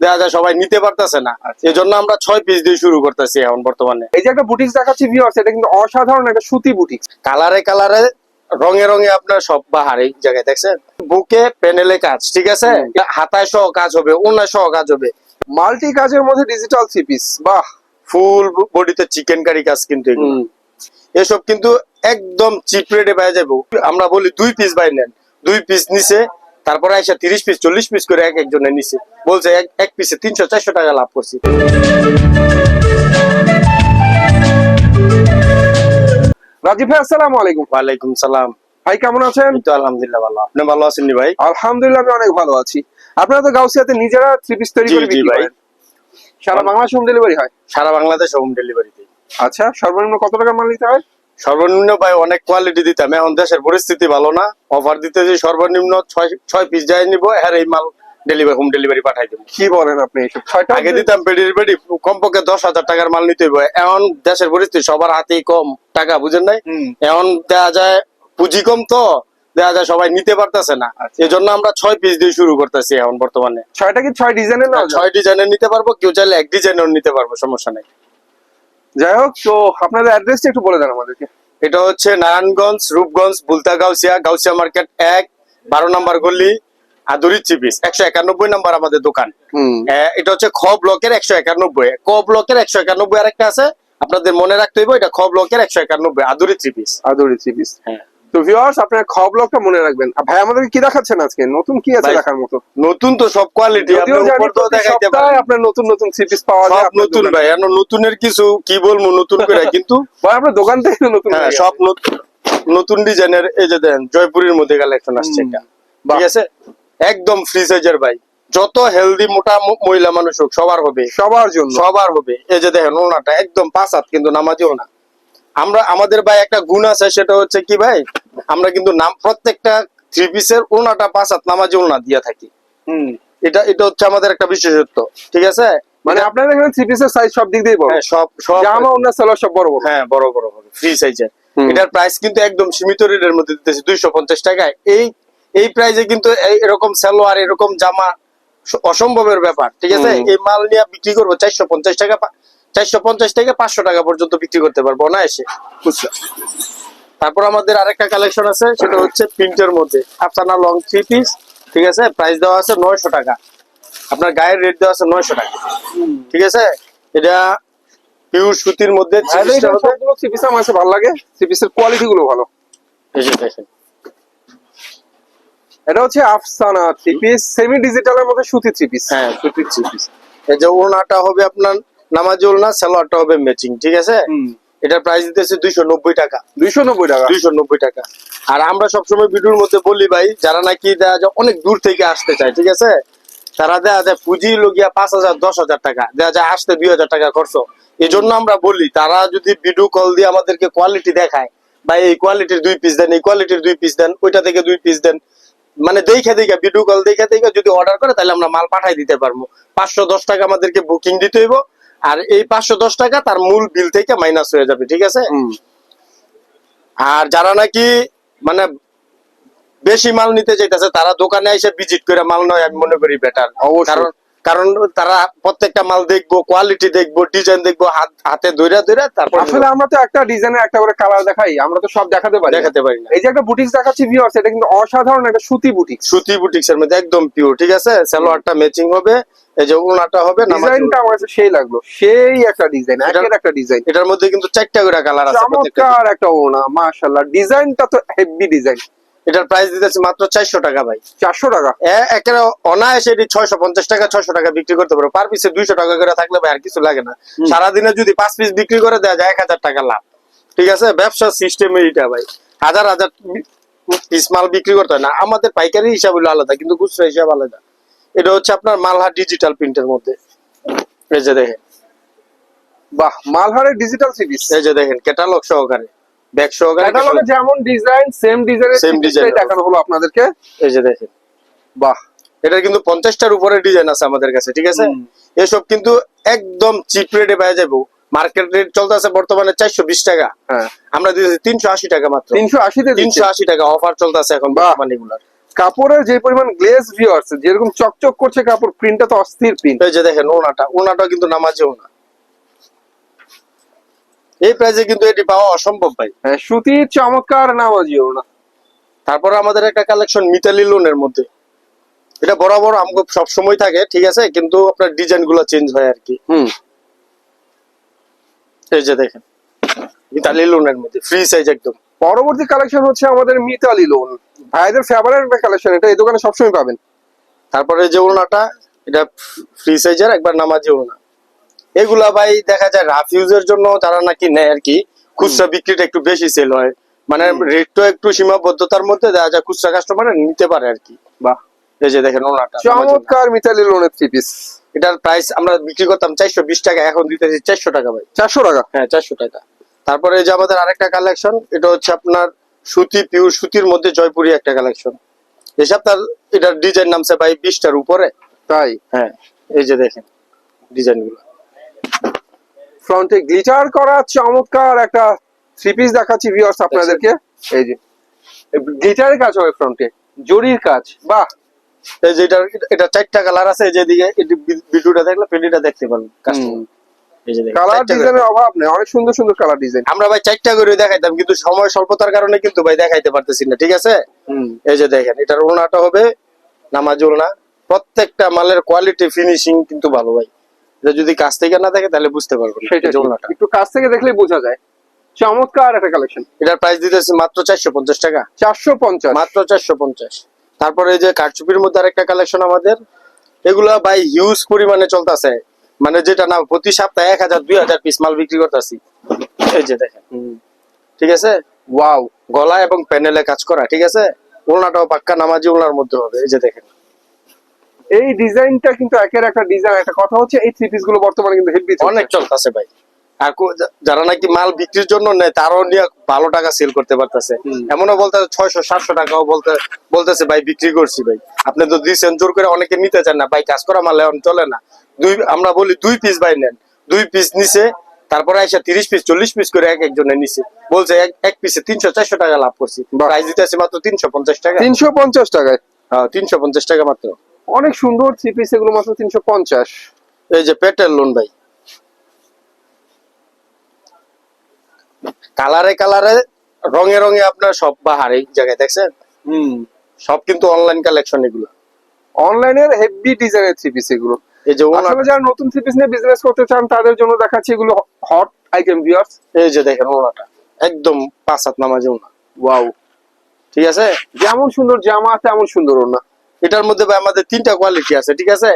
দেখা যায় সবাই নিতে পারতেছে না। আচ্ছা। এই জন্য আমরা ছয় পিস দিয়ে শুরু করতেছি এখন বর্তমানে। এই যে একটা বুটিক্স দেখাচ্ছি ভিউয়ার্স এটা কিন্তু অসাধারণ একটা সুতি বুটিক্স কালারে কালারে রঙে রঙে আপনার সব বাহার এই জায়গায় দেখছেন? বুকে প্যানেলে কাজ ঠিক আছে? হাতায় সহ কাজ হবে সহ কাজ হবে। মাল্টি কাজের মধ্যে ডিজিটাল থ্রি পিস বাহ! ফুল বডিতে চিকেন কারি কাজ কিন্তু। এসব কিন্তু একদম চিপ রেটে পাওয়া যাবে। আমরা বলি দুই পিস বাই নেন। দুই পিস নিছে তারপরে এসে তিরিশ পিস চল্লিশ পিস করে এক একজনে নিছে। বলছে এক পিসে তিনশো চারশো টাকা লাভ করছি। রাজীব ভাই আসসালামু আলাইকুম। ওয়ালাইকুম সালাম। ভাই কেমন আছেন? তো আলহামদুলিল্লাহ ভালো। আপনি ভালো আছেন নি ভাই? আলহামদুলিল্লাহ আমি অনেক ভালো আছি। আপনারা তো গাউসিয়াতে নিজেরা থ্রি পিস তৈরি করে বিক্রি ভাই। করেন। সারা বাংলাদেশ হোম ডেলিভারি হয়? সারা বাংলাদেশ হোম ডেলিভারিতে আচ্ছা সর্বনিম্ন কত টাকা মাল নিতে হয়? সর্বনিম্ন ভাই অনেক কোয়ালিটি দিতাম। এখন দেশের পরিস্থিতি ভালো না। অফার দিতে যে সর্বনিম্ন ছয় ছয় পিস যাই নিব হ্যাঁ এই মাল ডেলিভারি হোম ডেলিভারি পাঠাই দেবো। কি বলেন আপনি আগে দিতাম পেডির পেডি কমপক্ষে দশ হাজার টাকার মাল নিতে হবে এখন দেশের পরিস্থিতি সবার হাতেই কম টাকা বুঝেন নাই? এখন দেখা যায় পুঁজি কম তো দেখা যায় সবাই নিতে পারতেছে না। আচ্ছা। এই জন্য আমরা ছয় পিস দিয়ে শুরু করতেছি এখন বর্তমানে। ছয়টা কি ছয় ডিজাইনের না ছয় ডিজাইনের নিতে পারব কেউ চাইলে এক ডিজাইনের নিতে পারব সমস্যা নেই। যাই হোক তো আপনাদের অ্যাড্রেসটা একটু বলে দেন আমাদেরকে। এটা হচ্ছে নারায়ণগঞ্জ রূপগঞ্জ বুলতা গাউসিয়া গাউসিয়া মার্কেট এক বারো নম্বর গল্লি আদুরি চিপিস একশো একানব্বই নাম্বার আমাদের দোকান। এটা হচ্ছে খ ব্লকের একশো একানব্বই। ক ব্লকের একশো একানব্বই আরেকটা আছে আপনাদের মনে রাখতে হইব এটা খ ব্লকের একশো একানব্বই আদুরি চিপিস। আদুরি চিপিস। হ্যাঁ। তো ভিউয়ার্স আপনার খ ব্লকটা মনে রাখবেন। ভাই আমাদেরকে কি দেখাচ্ছেন আজকে? নতুন কি আছে দেখার মতো? নতুন তো সব কোয়ালিটি আপনি উপর তো দেখাইতে পারেন। আপনার নতুন নতুন পাওয়া যায় সব নতুন ভাই নতুনের কিছু কি বলব নতুন করে কিন্তু ভাই আপনার দোকান থেকে নতুন হ্যাঁ সব নতুন নতুন ডিজাইনের এই যে দেন জয়পুরের মধ্যে কালেকশন আসছে এটা ঠিক আছে? একদম ফ্রি সাইজের ভাই। যত হেলদি মোটা মহিলা মানুষ হোক সবার হবে। সবার জন্য। সবার হবে। এই যে দেখেন ওনাটা একদম পাঁচ হাত কিন্তু নামাজিও না। আমরা আমাদের ভাই একটা গুণ আছে সেটা হচ্ছে কি ভাই? আমরা কিন্তু নাম প্রত্যেকটা থ্রি পিসের ওনাটা পাঁচ হাত নামাজি ওনা দিয়ে থাকি। হুম। এটা এটা হচ্ছে আমাদের একটা বিশেষত্ব ঠিক আছে? মানে আপনাদের এখানে থ্রি পিসের সাইজ সব দিক দিয়ে বড়। হ্যাঁ সব সব জামা অন্য সেলার সব বড় বড়। হ্যাঁ বড় বড় ফ্রি সাইজের এটার প্রাইস কিন্তু একদম সীমিত রেটের মধ্যে দিতেছি দুইশো পঞ্চাশ টাকায় এই এই প্রাইসে কিন্তু এই- এরকম সালোয়ার এরকম জামা অসম্ভবের ব্যাপার ঠিক আছে? এই মাল নিয়ে বিক্রি করব চারশো পঞ্চাশ টাকা চারশো পঞ্চাশ থেকে পাঁচশো টাকা পর্যন্ত বিক্রি করতে পারব না এসে বুঝছ তারপর আমাদের আরেকটা কালেকশন আছে সেটা হচ্ছে প্রিন্টের মধ্যে। আফসানা লং থ্রি পিস ঠিক আছে? প্রাইস দেওয়া আছে নয়শো টাকা। আপনার গায়ের রেট দেওয়া আছে নয়শো টাকা। ঠিক আছে? এটা পিওর সুতির মধ্যে আর 30 এই টা হবে। সবগুলো থ্রি পিস আমার কাছে ভালো লাগে। থ্রি পিসের কোয়ালিটি গুলো ভালো এটা হচ্ছে আফসানা থ্রি পিস সেমি ডিজিটালের মধ্যে সুতি থ্রি পিস হ্যাঁ সুতির থ্রি পিস এই যে ওড়নাটা হবে আপনার নামাজি ওড়না সালোয়ারটা হবে ম্যাচিং ঠিক আছে? এটার প্রাইস দিতেছে দুইশো নব্বই টাকা। দুইশো নব্বই টাকা? দুইশো নব্বই টাকা। আর আমরা সবসময় ভিডিওর মধ্যে বলি ভাই যারা নাকি দেখা যায় অনেক দূর থেকে আসতে চায় ঠিক আছে? তারা দেখা যায় পুঁজি লগিয়া পাঁচ হাজার দশ হাজার টাকা। দেখা যায় আসতে দুই হাজার টাকা খরচ। এই জন্য আমরা বলি তারা যদি ভিডিও কল দিয়ে আমাদেরকে কোয়ালিটি দেখায় বা এই কোয়ালিটির দুই পিস দেন এই কোয়ালিটির দুই পিস দেন ওইটা থেকে দুই পিস দেন মানে দেখে দেখে ভিডিও কল দেখে দেখে যদি অর্ডার করে তাহলে আমরা মাল পাঠাই দিতে পারব। পাঁচশো দশ টাকা আমাদেরকে বুকিং দিতে হইব। আর এই পাঁচশো দশ টাকা তার মূল বিল থেকে মাইনাস হয়ে যাবে ঠিক আছে? আর যারা নাকি মানে বেশি মাল নিতে চাইতেছে তারা দোকানে এসে ভিজিট করে মাল নয় আমি মনে করি বেটার কারণ কারণ তারা প্রত্যেকটা মাল দেখব কোয়ালিটি দেখব ডিজাইন দেখব হাত হাতে ধরে ধরে তারপর আসলে আমরা তো একটা ডিজাইনের একটা করে কালার দেখাই আমরা তো সব দেখাতে পারি দেখাতে পারি না। এই যে একটা বুটিক্স দেখাচ্ছি ভিউয়ার্স এটা কিন্তু অসাধারণ একটা সুতি বুটিক সুতি বুটিক্স এর মধ্যে একদম পিওর ঠিক আছে? সালোয়ারটা ম্যাচিং হবে। এই যে ওনাটা হবে ডিজাইনটা আমার কাছে সেই লাগল। সেই একটা ডিজাইন একের একটা ডিজাইন এটার মধ্যে কিন্তু চারটা করে কালার আছে চমৎকার একটা ওনা মাশাআল্লাহ। ডিজাইনটা তো হেভি ডিজাইন এটার প্রাইস দিতেছি মাত্র চারশো টাকা ভাই। চারশো টাকা? এ- একেবারে অনায়াসে এটি ছয়শো পঞ্চাশ টাকা ছয়শো টাকা বিক্রি করতে পারো পার পিসে দুইশো টাকা করে থাকলে ভাই আর কিছু লাগে না। সারাদিনে যদি পাঁচ পিস বিক্রি করে দেওয়া যায় এক হাজার টাকা লাভ। ঠিক আছে? ব্যবসা সিস্টেম এইটা ভাই। হাজার হাজার পিস মাল বিক্রি করতে হয় না। আমাদের পাইকারি হিসাব হলো আলাদা কিন্তু খুচরা হিসাব আলাদা। এটা হচ্ছে আপনার মালহা ডিজিটাল প্রিন্টের মধ্যে। এই যে দেখেন। বাহ মালহারের ডিজিটাল সিরিজ এই যে দেখেন ক্যাটালগ সহকারে ব্যাগ সহকারে ক্যাটালগে যেমন ডিজাইন সেম ডিজাইনের সেম ডিজাইন দেখানো হলো আপনাদেরকে। এই যে দেখেন। বাহ। এটা কিন্তু পঞ্চাশটার উপরে ডিজাইন আছে আমাদের কাছে ঠিক আছে? এসব কিন্তু একদম চিপ রেটে পাওয়া যাব। মার্কেট রেট চলতেছে বর্তমানে চারশো বিশ টাকা। হ্যাঁ। আমরা দিতেছি তিনশো আশি টাকা মাত্র। তিনশো আশিতে তিনশো আশি টাকা অফার চলতেছে এখন। বর্তমানে এগুলার। কাপড়ের যে পরিমাণ গ্লেজ ভিউয়ার্স যেরকম চকচক করছে কাপড় প্রিন্টটা তো অস্থির প্রিন্ট এই যে দেখেন ওনাটা ওনাটা কিন্তু নামাজে ওনা। এই প্রাইসে কিন্তু এটি পাওয়া অসম্ভব ভাই। হ্যাঁ সুতির চমৎকার নামাজিও না তারপর আমাদের একটা কালেকশন মিতালি লোনের মধ্যে। এটা বরাবর আমাকে সব সময় থাকে ঠিক আছে? কিন্তু আপনার ডিজাইনগুলো চেঞ্জ হয় আর কি। হুম। এই যে দেখেন মিতালি লোনের মধ্যে ফ্রি সাইজ একদম। পরবর্তী কালেকশন হচ্ছে আমাদের মিতালি লোন ভাইদের ফেভারিট কালেকশন এটা এই দোকানে সবসময় পাবেন। তারপরে যে ওনাটা এটা ফ্রি সাইজের একবার নামাজি ওনা এগুলা ভাই দেখা যায় রাফ ইউজের জন্য যারা নাকি নেয় আর কি। খুচরা বিক্রিটা একটু বেশি সেল হয়। মানে রেটটা একটু সীমাবদ্ধতার মধ্যে দেখা যায় খুচরা কাস্টমার নিতে পারে আর কি। বাহ। এই যে দেখেন ওনাটা নামাজি চমৎকার মিতালি লোনের থ্রি পিস এটার প্রাইস আমরা বিক্রি করতাম চারশো বিশ টাকা এখন দিতেছি চারশো টাকা ভাই। চারশো টাকা? হ্যাঁ চারশো টাকা। তারপরে এই যে আমাদের আরেকটা কালেকশন এটা হচ্ছে আপনার সুতি পিওর সুতির মধ্যে জয়পুরি একটা কালেকশন এসব তার এটার ডিজাইন নামছে ভাই বিশটার উপরে। তাই? হ্যাঁ এই যে দেখেন ডিজাইনগুলো। ফ্রন্টে গ্লিটার করা চমৎকার একটা থ্রি পিস দেখাচ্ছি ভিউয়ার্স আপনাদেরকে। এই যে। গ্লিটারের কাজ হবে ফ্রন্টে জরির কাজ। বাহ! এই যে এটার এটা চারটা কালার আছে এই যে এদিকে ভিডিওটা দেখলে পেডিটা দেখতে পারবেন কাস্টমার কালার ডিজাইনের অভাব নেই অনেক সুন্দর সুন্দর কালার ডিজাইন আমরা ভাই চারটা করে দেখাইতাম কিন্তু সময় স্বল্পতার কারণে কিন্তু ভাই দেখাইতে পারতেছি না ঠিক আছে? এই যে দেখেন এটার ওনাটা হবে নামাজ ওনা। প্রত্যেকটা মালের কোয়ালিটি ফিনিশিং কিন্তু ভালো ভাই। এটা যদি কাছ থেকে না দেখে তাহলে বুঝতে পারব সেটা একটু কাছ থেকে দেখলেই বোঝা যায়। চমৎকার একটা কালেকশন এটার প্রাইস দিতেছি মাত্র চারশো পঞ্চাশ টাকা। চারশো পঞ্চাশ। মাত্র চারশো পঞ্চাশ। তারপরে এই যে কারচুপির মধ্যে আরেকটা কালেকশন আমাদের। এগুলা ভাই হিউজ পরিমাণে চলতেছে। মানে যেটা না প্রতি সপ্তাহে এক হাজার দুই হাজার পিস মাল বিক্রি করতেছি। এই যে দেখেন। ঠিক আছে? ওয়াও গলা এবং প্যানেলে কাজ করা ঠিক আছে? ওলনাটাও পাক্কা নামাজি ওলনার মধ্যে হবে এই যে দেখেন। এই ডিজাইনটা কিন্তু একের একটা ডিজাইন একটা কথা হচ্ছে এই থ্রি পিসগুলো বর্তমানে কিন্তু হেভি অনেক চলতেছে ভাই। আর যারা নাকি মাল বিক্রির জন্য নেয় তারাও নিয়ে ভালো টাকা সেল করতে পারতেছে। এমনও বলতে ছয়শো সাতশো টাকাও বলতে বলতেছে ভাই বিক্রি করছি ভাই। আপনি তো দিচ্ছেন জোর করে অনেকে নিতে চান না। ভাই কাজ করা মাল এখন চলে না। দুই আমরা বলি দুই পিস বাই নেন। দুই পিস নিছে তারপরে এসে তিরিশ পিস চল্লিশ পিস করে এক একজনে নিছে। বলছে এক এক পিসে তিনশো চারশো টাকা লাভ করছি। প্রাইস দিতেছে মাত্র তিনশো পঞ্চাশ টাকা। তিনশো পঞ্চাশ টাকায়? হ্যাঁ তিনশো পঞ্চাশ টাকা মাত্র। অনেক সুন্দর থ্রি পিস এগুলো মাত্র তিনশো পঞ্চাশ। এই যে পেটের লোন ভাই। কালারে কালারে রঙে রঙে আপনার সব বাহার এই জায়গায় দেখছেন? হুম। সব কিন্তু অনলাইন কালেকশন এগুলো। অনলাইনের হেভি ডিজাইনের থ্রি পিস এগুলো। এই যে ওনার যারা নতুন থ্রি পিস নিয়ে বিজনেস করতে চান তাদের জন্য দেখাচ্ছি এগুলো হট আইটেম ভিউয়ার্স এই যে দেখেন ওনাটা একদম পাঁচ হাত নামাজে ওনা। ওয়াও ঠিক আছে? যেমন সুন্দর জামা তেমন সুন্দর ওনা। এটার মধ্যে ভাই আমাদের তিনটা কোয়ালিটি আছে ঠিক আছে?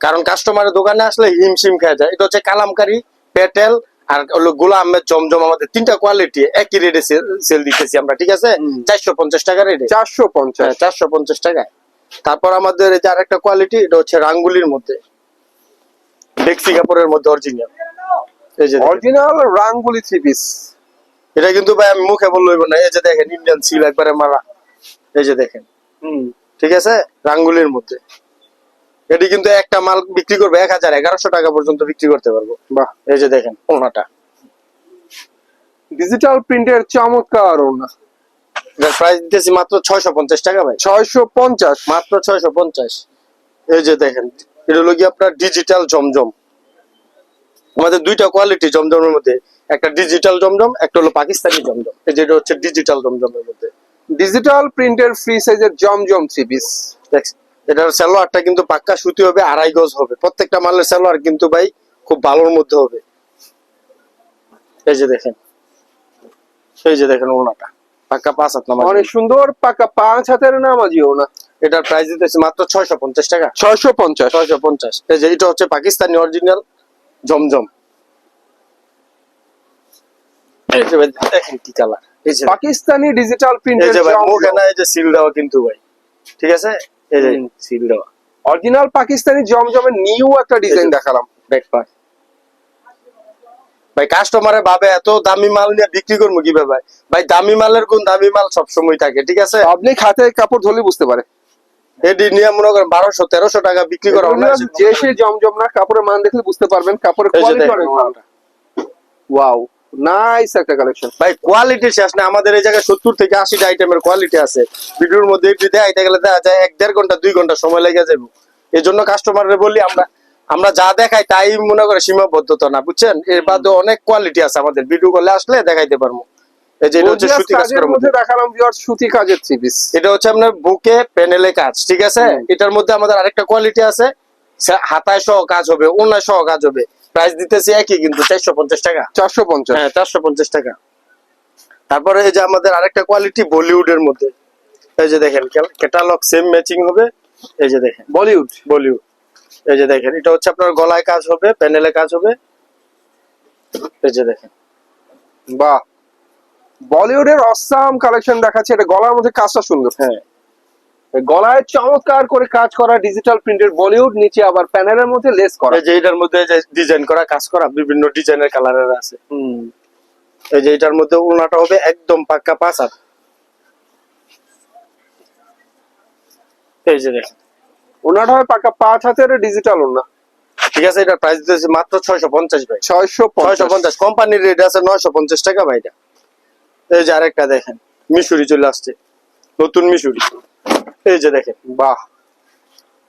কারণ কাস্টমারের দোকানে আসলে হিমশিম খেয়ে যায়। এটা হচ্ছে কালামকারি পেটেল আর হলো গোলা আহমেদ জমজম আমাদের তিনটা কোয়ালিটি একই রেটে সেল দিতেছি আমরা ঠিক আছে? চারশো পঞ্চাশ টাকা রেটে চারশো পঞ্চাশ। হ্যাঁ চারশো পঞ্চাশ টাকায়। তারপর আমাদের এই যে আরেকটা কোয়ালিটি এটা হচ্ছে রাঙ্গুলির মধ্যে। ডেক্সি কাপড়ের মধ্যে অরিজিনাল এই যে অরিজিনাল রাঙ্গুলি থ্রি পিস এটা কিন্তু ভাই আমি মুখে না। এই যে দেখেন ইন্ডিয়ান সিল একবারে মারা। এই যে দেখেন। হুম। ঠিক আছে? রাঙ্গুলির মধ্যে। এটি কিন্তু একটা মাল বিক্রি করবে এক হাজার এগারোশো টাকা পর্যন্ত বিক্রি করতে পারব। বাহ। এই যে দেখেন ওনাটা। ডিজিটাল প্রিন্টের চমৎকার ওনা এটার প্রাইস দিতেছি মাত্র ছয়শো পঞ্চাশ টাকা ভাই। মাত্র এই যে দেখেন এটা হলো কি আপনার ডিজিটাল জমজম। আমাদের দুইটা কোয়ালিটি জমজমের মধ্যে একটা ডিজিটাল জমজম একটা হলো পাকিস্তানি জমজম। এই যেটা হচ্ছে ডিজিটাল জমজমের মধ্যে। ডিজিটাল প্রিন্টের ফ্রি সাইজের জমজম পিস এটার সালোয়ারটা কিন্তু পাক্কা সুতি হবে আড়াই গজ হবে। প্রত্যেকটা মালের সালোয়ার কিন্তু ভাই খুব ভালোর মধ্যে হবে। এই যে দেখেন এই যে দেখেন ওনাটা। পাক্কা পাঁচ হাত নামাজ। অনেক সুন্দর পাকা পাঁচ হাতের নামাজি ওনা এটার প্রাইস দিতেছে মাত্র ছয়শো পঞ্চাশ টাকা। ছয়শো পঞ্চাশ। ছয়শো পঞ্চাশ। এই যে এটা হচ্ছে পাকিস্তানি অরিজিনাল জমজম। এই যে ভাই দেখেন কি কালার এই যে পাকিস্তানি ডিজিটাল প্রিন্ট এই যে ভাই মুখে না এই যে সিল দেওয়া কিন্তু ভাই। ঠিক আছে? এই যে সিল দেওয়া। অরিজিনাল পাকিস্তানি জমজমের নিউ একটা ডিজাইন দেখালাম। ব্যাক পার ভাই কাস্টমারে ভাবে এত দামি মাল নিয়ে বিক্রি করব কীভাবে ভাই? ভাই দামি মালের কোন দামি মাল সব সময় থাকে ঠিক আছে? পাবলিক হাতে কাপড় ধরলে বুঝতে পারে। এডি নিয়ে মনে করেন বারোশো তেরোশো টাকা বিক্রি করা যে সে জমজম না কাপড়ের মান দেখলে বুঝতে পারবেন কাপড়ের কোয়ালিটি দেখেন অনেক ভালো। ওনাটা। ওয়াও নাইস একটা কালেকশন ভাই কোয়ালিটি শেষ না আমাদের এই জায়গায় সত্তর থেকে আশিটা আইটেমের কোয়ালিটি আছে। ভিডিওর মধ্যে একটু দেখাইতে গেলে দেখা যায় এক দেড় ঘণ্টা দুই ঘণ্টা সময় লেগে যাবে। এই জন্য কাস্টমাররে বলি আমরা আমরা যা দেখাই তাই মনে করে সীমাবদ্ধতা না বুঝছেন? এর বাদে অনেক কোয়ালিটি আছে আমাদের। ভিডিও করলে আসলে দেখাইতে পারব। এই হচ্ছে সুতি কাজের মধ্যে মধ্যে। দেখালাম ভিউয়ার্স সুতি কাজের থ্রি পিস এটা হচ্ছে আপনার বুকে প্যানেলে কাজ ঠিক আছে? এটার মধ্যে আমাদের আরেকটা কোয়ালিটি আছে। হাতায় সহ কাজ হবে ওনায় সহ কাজ হবে। প্রাইস দিতেছি একই কিন্তু চারশো পঞ্চাশ টাকা। চারশো পঞ্চাশ। হ্যাঁ চারশো পঞ্চাশ টাকা। তারপরে এই যে আমাদের আরেকটা কোয়ালিটি বলিউডের মধ্যে। এই যে দেখেন ক্যাটালগ সেম ম্যাচিং হবে। এই যে দেখেন। বলিউড? বলিউড। এই যে দেখেন এটা হচ্ছে আপনার গলায় কাজ হবে প্যানেলে কাজ হবে। এই যে দেখেন। বাহ। বলিউডের অসাম কালেকশন দেখাচ্ছে এটা গলার মধ্যে কাজটা সুন্দর। হ্যাঁ। গলায় চমৎকার করে কাজ করা ডিজিটাল প্রিন্টের বলিউড নিচে আবার প্যানেলের মধ্যে লেস করা। এই যে এটার মধ্যে যে ডিজাইন করা কাজ করা বিভিন্ন ডিজাইনের কালারের আছে। হুম। এই যে এটার মধ্যে ওনাটা হবে একদম পাক্কা পাঁচ হাত এই যে দেখেন। ওনাটা হয় পাকা পাঁচ হাতের ডিজিটাল ওনা ঠিক আছে এটার প্রাইস দিতেছি মাত্র ছয়শো পঞ্চাশ ভাই। ছয়শো ছয়শো পঞ্চাশ। কোম্পানির রেট আছে নয়শো পঞ্চাশ টাকা ভাইটা। এই যে আরেকটা দেখেন মিশুরি চলে আসছে। নতুন মিশুরি। এই যে দেখেন বাহ।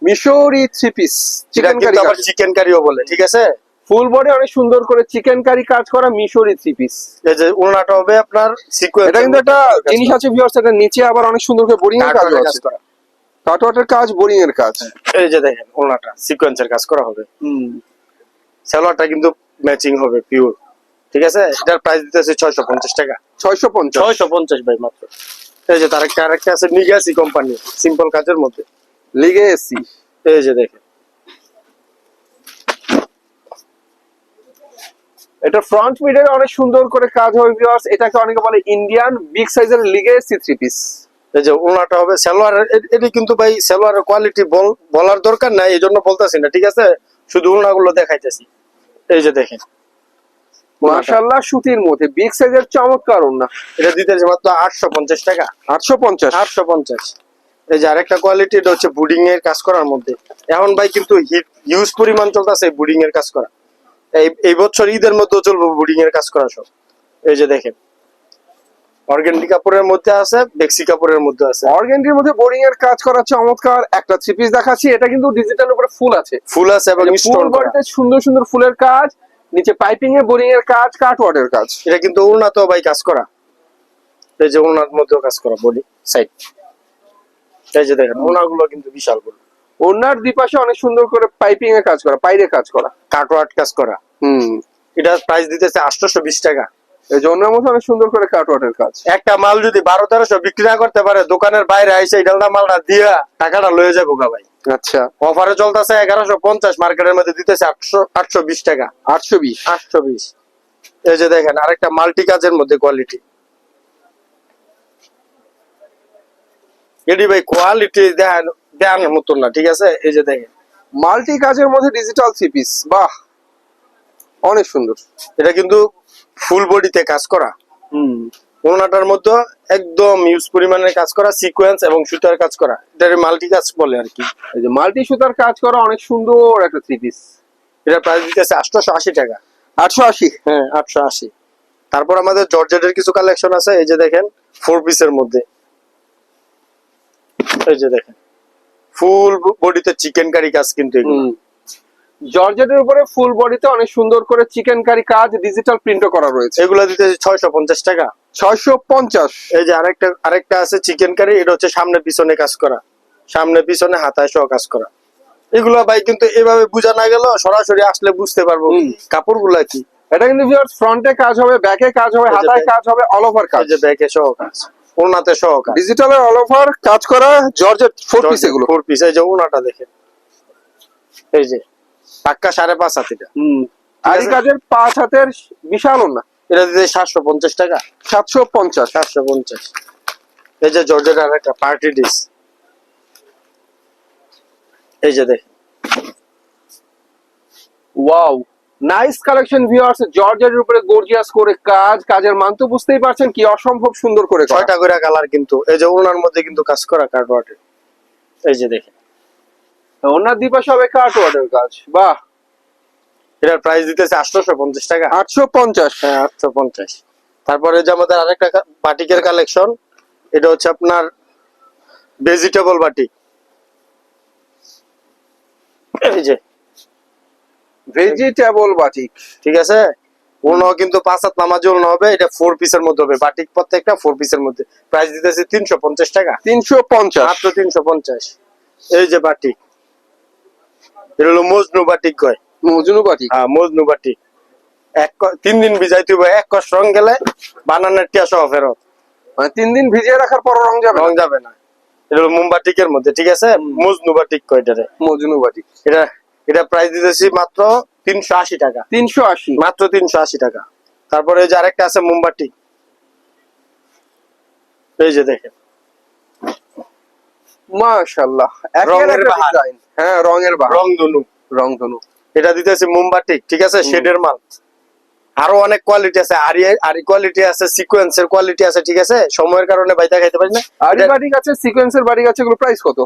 মিশরি থ্রি পিস চিকেন কারি আবার চিকেন কারিও বলে ঠিক আছে? ফুল বডি অনেক সুন্দর করে চিকেন কারি কাজ করা মিশরি থ্রি পিস এই যে ওনাটা হবে আপনার সিকোয়েন্স এটা কিন্তু একটা জিনিস আছে ভিউয়ার্স এটা নিচে আবার অনেক সুন্দর করে বোরিং কাজ করা। কাটওয়াটের কাজ বোরিং এর কাজ। এই যে দেখেন ওনাটা সিকোয়েন্সের কাজ করা হবে। হুম। সালোয়ারটা কিন্তু ম্যাচিং হবে পিওর ঠিক আছে? এটার প্রাইস দিতেছে ছয়শো পঞ্চাশ টাকা। ছয়শো পঞ্চাশ। ছয়শো পঞ্চাশ ভাই মাত্র। এই যে তার একটা আরেকটা আছে নিগাসি কোম্পানি সিম্পল কাজের মধ্যে। লিগে এসি এই যে দেখেন। এটা ফ্রন্ট মিডের অনেক সুন্দর করে কাজ হবে ভিউয়ার্স এটাকে অনেকে বলে ইন্ডিয়ান বিগ সাইজের লিগে এসি থ্রি পিস এই যে ওনাটা হবে সালোয়ার এটি কিন্তু ভাই সালোয়ারের কোয়ালিটি বলার দরকার নাই এই জন্য বলতেছি না ঠিক আছে? শুধু ওনাগুলো দেখাইতেছি। এই যে দেখেন। মাশাআল্লাহ সুতির মধ্যে। বিগ সাইজের চমৎকার ওনা এটা দিতেছে মাত্র টাকা। আটশো পঞ্চাশ। আটশো পঞ্চাশ। এই যে আরেকটা কোয়ালিটি এটা হচ্ছে বুডিং এর কাজ করার মধ্যে। এখন ভাই কিন্তু হিট হিউজ পরিমাণ চলতেছে বুডিং এর কাজ করা। এই এই বছর ঈদের মধ্যেও চলবে বুডিং এর কাজ করা সব। এই যে দেখেন। অর্গেন্ডি কাপড়ের মধ্যে আছে বেক্সি কাপড়ের মধ্যে আছে। অর্গেন্ডির মধ্যে বোরিং এর কাজ করা চমৎকার। একটা থ্রি পিস দেখাচ্ছি এটা কিন্তু ডিজিটাল উপরে ফুল আছে। ফুল আছে এবং ফুল স্টোন সুন্দর সুন্দর ফুলের কাজ নিচে পাইপিং এ বোরিং এর কাজ কাটওয়ার্ডের কাজ। এটা কিন্তু উন্নত ভাই কাজ করা। এই যে উনার মধ্যেও কাজ করা বডি সাইড এই যে দেখেন উনাগুলো কিন্তু বিশাল বড়। ওনার দুপাশে অনেক সুন্দর করে পাইপিং এ কাজ করা পাইরে কাজ করা। কাটওয়ার্ট কাজ করা। হুম। এটা প্রাইস দিতেছে আটশোশো বিশ টাকা। এই জন্য মধ্যে অনেক সুন্দর করে কাটওয়ার্ডের কাজ। একটা মাল যদি বারো তেরোশো বিক্রি না করতে পারে দোকানের বাইরে আইসে এই ডালটা মালটা দিয়া টাকাটা লয়ে যাব গা ভাই। আচ্ছা। অফারে চলতেছে এগারোশো পঞ্চাশ মার্কেটের মধ্যে দিতেছে আটশো আটশো বিশ টাকা। আটশো বিশ? আটশো বিশ। এই যে দেখেন আরেকটা মাল্টি কাজের মধ্যে কোয়ালিটি এটি ভাই কোয়ালিটি দেখান দেখানোর মতন না ঠিক আছে? এই যে দেখেন। মাল্টি কাজের মধ্যে ডিজিটাল থ্রি পিস বাহ! অনেক সুন্দর। এটা কিন্তু ফুল বডিতে কাজ করা। হুম। ওনাটার মধ্যে একদম ইউজ পরিমাণের কাজ করা সিকোয়েন্স এবং সুতার কাজ করা। এটা মাল্টি কাজ বলে আর কি। এই যে মাল্টি সুতার কাজ করা অনেক সুন্দর একটা থ্রি পিস এটা প্রাইস দিতেছে আটশোশো আশি টাকা। আটশো আশি হ্যাঁ আটশো আশি তারপর আমাদের জর্জেটের কিছু কালেকশন আছে এই যে দেখেন ফোর পিসের মধ্যে। এই যে দেখেন ফুল বডিতে চিকেন কারি কাজ কিন্তু এগুলো। জর্জেটের উপরে ফুল বডিতে অনেক সুন্দর করে চিকেন কারি কাজ ডিজিটাল প্রিন্টও করা রয়েছে। এগুলো দিতে ছয়শো পঞ্চাশ টাকা। ছয়শো পঞ্চাশ। এই যে আরেকটা আরেকটা আছে চিকেন কারি এটা হচ্ছে সামনে পিছনে কাজ করা। সামনে পিছনে হাতায় সহ কাজ করা। এগুলো ভাই কিন্তু এভাবে বোঝা না গেল সরাসরি আসলে বুঝতে পারব হুম। কাপড়গুলা কি। এটা কিন্তু ভিউয়ার্স ফ্রন্টে কাজ হবে ব্যাকে কাজ হবে হাতায় কাজ হবে অল ওভার কাজ। যে ব্যাকে সহ কাজ ওনাতে সহ কাজ। ডিজিটালের অল ওভার কাজ করা জর্জেট ফোর পিস এগুলো। ফোর পিস এই যে ওনাটা দেখে এই যে পাক্কা সাড়ে পাঁচ হাত এটা। হুম। আর। কাজের পাঁচ হাতের বিশাল না এটা দিতে সাতশো পঞ্চাশ টাকা? সাতশো পঞ্চাশ। সাতশো পঞ্চাশ। এই যে জর্জের আর একটা পার্টি ডিস এই যে দেখ ওয়াও। Nice collection viewers. জর্জের উপরে গর্জিয়াস করে কাজ কাজের মান তো বুঝতেই পারছেন কি অসম্ভব সুন্দর করে ছয়টা করে কালার কিন্তু এই যে ওনার মধ্যে কিন্তু কাজ করা কার্ডওয়ার্টে এই যে দেখেন। ওনার দিপাশে হবে কাটওয়ার্ডের কাজ। বাহ। এটার প্রাইস দিতেছে আটশোশো পঞ্চাশ টাকা। আটশো পঞ্চাশ। হ্যাঁ আটশো পঞ্চাশ তারপরে যে আমাদের আরেকটা বাটিকের কালেকশন এটা হচ্ছে আপনার ভেজিটেবল বাটিক এই যে। Vegetable batik. ঠিক আছে? ওনো কিন্তু পাঁচ হাত নামাজ ওনো হবে এটা ফোর পিসের মধ্যে হবে। বাটিক প্রত্যেকটা ফোর পিসের মধ্যে। প্রাইস দিতেছে তিনশো পঞ্চাশ টাকা। তিনশো পঞ্চাশ। মাত্র তিনশো পঞ্চাশ। এই যে বাটিক এটা হলো মজনু বাটিক কয়। মজনু বাটিক? হ্যাঁ মজনু বাটিক। এক তিন দিন ভিজাই তুই এক কষ রং গেলে বানানের টিয়া সহ ফেরত। মানে তিন দিন ভিজিয়ে রাখার পর রং যাবে রং যাবে না। এটা হলো মোমবাটিকের মধ্যে ঠিক আছে? মজনু বাটিক কয় এটারে মজনু বাটিক। এটা এটা প্রাইস দিতেছি মাত্র তিনশো আশি টাকা। তিনশো আশি? মাত্র তিনশো আশি টাকা। তারপরে যে আরেকটা আছে মোমবাটি। এই যে দেখেন। মাশাল্লাহ রঙের বাহার। হ্যাঁ রঙের বাহার। রং ধনু। রং ধনু। এটা দিতেছি মোমবাটিক ঠিক আছে? শেডের মাল। আরও অনেক কোয়ালিটি আছে। আরি আরি কোয়ালিটি আছে সিকোয়েন্সের কোয়ালিটি আছে ঠিক আছে? সময়ের কারণে বাইতা খাইতে পারি না। আরি বাটিক আছে সিকোয়েন্সের বাটিক আছে এগুলো প্রাইস কত?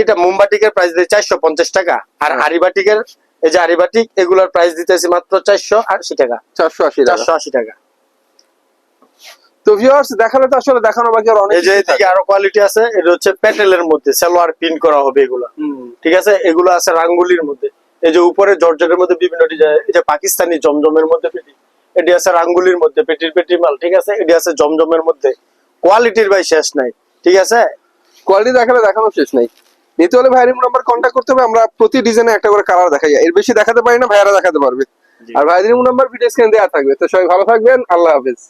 এটা মোমবাটিকের প্রাইস দিতে চারশো পঞ্চাশ টাকা। আর হ্যাঁ। আরিবাটিকের এই যে আরিবাটিক এগুলোর প্রাইস দিতেছি মাত্র চারশো আশি টাকা। চারশো আশি টাকা। চারশো আশি টাকা। তো ভিউয়ার্স দেখালে তো আসলে দেখানো বাকি আর অনেক এই যে এদিকে আরও কোয়ালিটি আছে এটা হচ্ছে প্যাটেলের মধ্যে সালোয়ার প্রিন্ট করা হবে এগুলো। ঠিক আছে? এগুলো আছে রাঙ্গুলির মধ্যে। এই যে উপরে জর্জেটের মধ্যে বিভিন্ন ডিজাইন এই যে পাকিস্তানি জমজমের মধ্যে পেটি এটি আছে রাঙ্গুলির মধ্যে পেটির পেটি মাল ঠিক আছে? এটি আছে জমজমের মধ্যে। কোয়ালিটির ভাই শেষ নাই ঠিক আছে? কোয়ালিটি দেখালে দেখানো শেষ নাই। নিতে হলে ভাইয়ের নাম্বার কন্ট্যাক্ট করতে হবে আমরা প্রতি ডিজাইনে একটা করে কালার দেখাই। এর বেশি দেখাতে পারি না ভাইয়ারা দেখাতে পারবে। আর ভাইয়ের নাম্বার ভিডিও স্ক্রিন দেওয়া থাকবে। তো সবাই ভালো থাকবেন আল্লাহ হাফেজ।